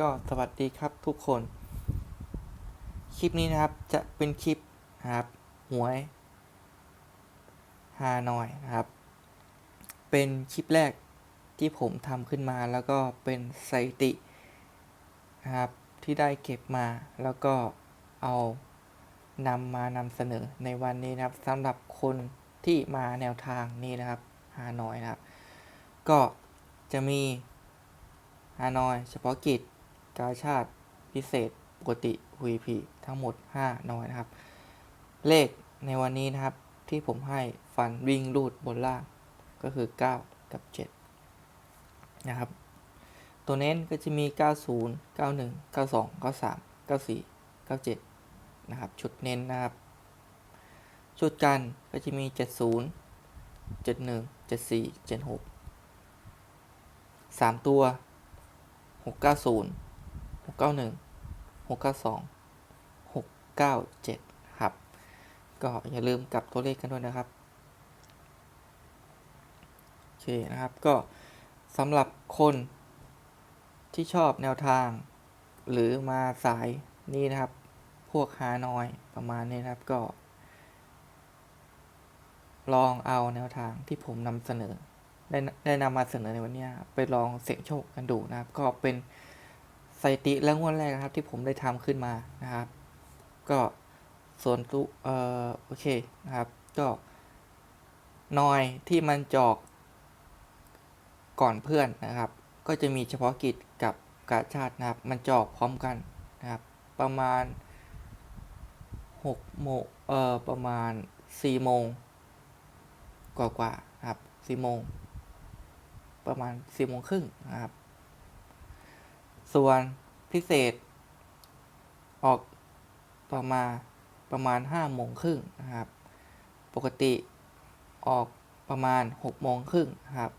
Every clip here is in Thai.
ก็สวัสดีครับทุกคน คลิปนี้นะครับจะเป็นคลิปนะครับหวยฮานอยนะครับ เป็นคลิปแรกที่ผมทำขึ้นมาแล้วก็เป็นสถิตินะครับที่ได้เก็บมาแล้วก็เอานำมานำเสนอในวันนี้นะครับสำหรับคนที่มาแนวทางนี้นะครับฮานอยนะครับ ก็จะมีฮานอยเฉพาะกิจ กาชาติพิเศษปกติ VP ทั้งหมด5นอยนะครับ เลขในวันนี้นะครับที่ผมให้ฟันวิ่งรูดบนล่างก็คือ 9 กับ 7 นะครับ ตัวเน้นก็จะมี 90 91 92 93 94 97 นะครับ ชุดเน้นนะครับ ชุดกันก็จะมี 70 71 74 76 3 ตัวห กเก้าศูนย์หกเก้าหนึ่งหกเก้าสองหกเก้าเจ็ดครับ ก็อย่าลืมกลับตัวเลขกันด้วยนะครับ โอเคนะครับก็สำหรับคนที่ชอบแนวทาง หรือมาสายนี่นะครับ พวกฮานอยประมาณนี้นะครับก็ ลองเอาแนวทางที่ผมนำเสนอได้ได้นำมาเสนอในวันนี้ไปลองเสี่ยงโชคกันดูนะครับ ก็เป็น สถิติและงวดแรกนะครับที่ผมได้ทำขึ้นมานะครับ ก็ส่วนตุเอ่อโอเคนะครับก็นอยที่มันจอกก่อนเพื่อนนะครับ ก็จะมีเฉพาะกิจกับกาชาตินะครับ มันจอกพร้อมกันนะครับ ประมาณ6โมงเอ่อประมาณ4โมงกว่าๆนะครับ4โมงประมาณสี่โมงครึ่งนะครับ ส่วนพิเศษ ออกต่อมาประมาณห้าโมงครึ่งนะครับ ปกติออกประมาณหกโมงครึ่งนะครับ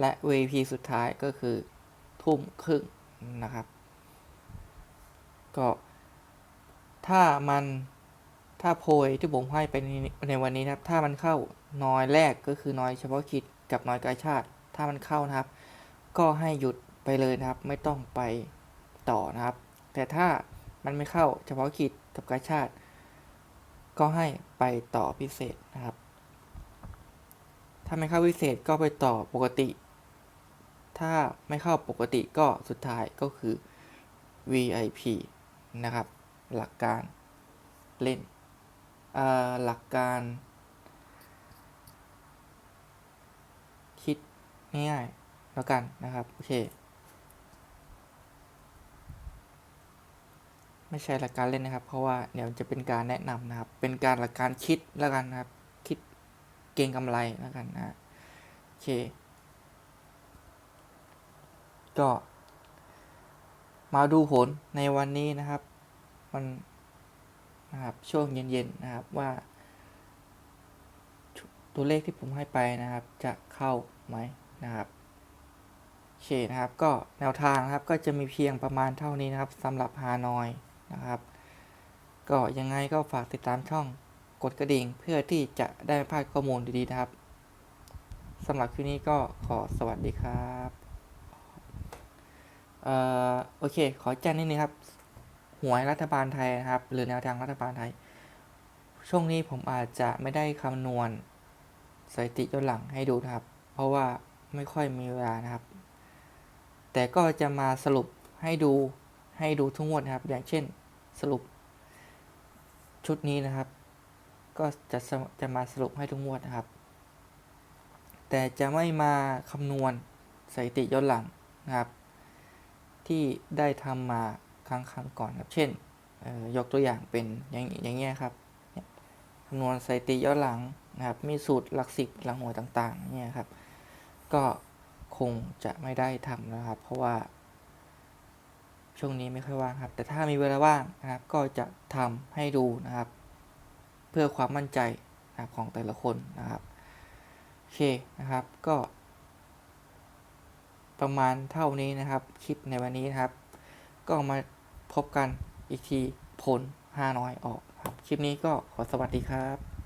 และ VP สุดท้ายก็คือทุ่มครึ่งนะครับ ก็ถ้ามันถ้าโพยที่ผมให้ไปในในวันนี้นะครับ ถ้ามันเข้าน้อยแรกก็คือน้อยเฉพาะกิจกับน้อยกายชาติ ถ้ามันเข้านะครับ ก็ให้หยุด ไปเลยนะครับ ไม่ต้องไปต่อนะครับ แต่ถ้ามันไม่เข้าเฉพาะกิจกับกาชาติ ก็ให้ไปต่อพิเศษนะครับ ถ้าไม่เข้าพิเศษก็ไปต่อปกติ ถ้าไม่เข้าปกติก็สุดท้ายก็คือ VIP นะครับ หลักการเล่นหลักการคิดง่ายๆแล้วกันนะครับ โอเค ไม่ใช่หลักการเล่นนะครับ เพราะว่าเดี๋ยวจะเป็นการแนะนำนะครับ เป็นการหลักการคิดแล้วกันนะครับ คิดเก่งกำไรแล้วกันนะโอเค ก็ มาดูผลในวันนี้นะครับ มันนะครับช่วงเย็นๆนะครับว่า ตัวเลขที่ผมให้ไปนะครับ จะเข้าไหมนะครับโอเคนะครับ ก็แนวทางนะครับก็จะมีเพียงประมาณเท่านี้นะครับสำหรับฮานอย นะครับ ก็ยังไงก็ฝากติดตามช่องกดกระดิ่งเพื่อที่จะได้ไม่พลาดข้อมูลดีๆนะครับสำหรับคลิปนี้ก็ขอสวัสดีครับเอ่อโอเค ขอแจ้งนิดนึงครับหวยรัฐบาลไทยนะครับ หรือแนวทางรัฐบาลไทย ช่วงนี้ผมอาจจะไม่ได้คำนวณสถิติย้อนหลังให้ดูนะครับ เพราะว่าไม่ค่อยมีเวลานะครับ แต่ก็จะมาสรุปให้ดูให้ดูทุกงวดนะครับ อย่างเช่น สรุป ชุดนี้นะครับ ก็จะจะมาสรุปให้ทุกงวดนะครับ แต่จะไม่มาคำนวณสถิติย้อนหลังนะครับ ที่ได้ทำมาครั้งครั้งก่อนครับ เช่นยกตัวอย่างเป็นอย่างอย่างเงี้ยครับคำนวณสถิติย้อนหลังนะครับ มีสูตรหลักสิบหลักหน่วยต่างๆเนี่ยครับ ก็คงจะไม่ได้ทำนะครับ เพราะว่า ช่วงนี้ไม่ค่อยว่างครับ แต่ถ้ามีเวลาว่างนะครับ ก็จะทำให้ดูนะครับ เพื่อความมั่นใจนะครับของแต่ละคนนะครับโอเคนะครับก็ ประมาณเท่านี้นะครับ คลิปในวันนี้นะครับ ก็มาพบกันอีกทีผล5น้อยออกครับ คลิปนี้ก็ขอสวัสดีครับ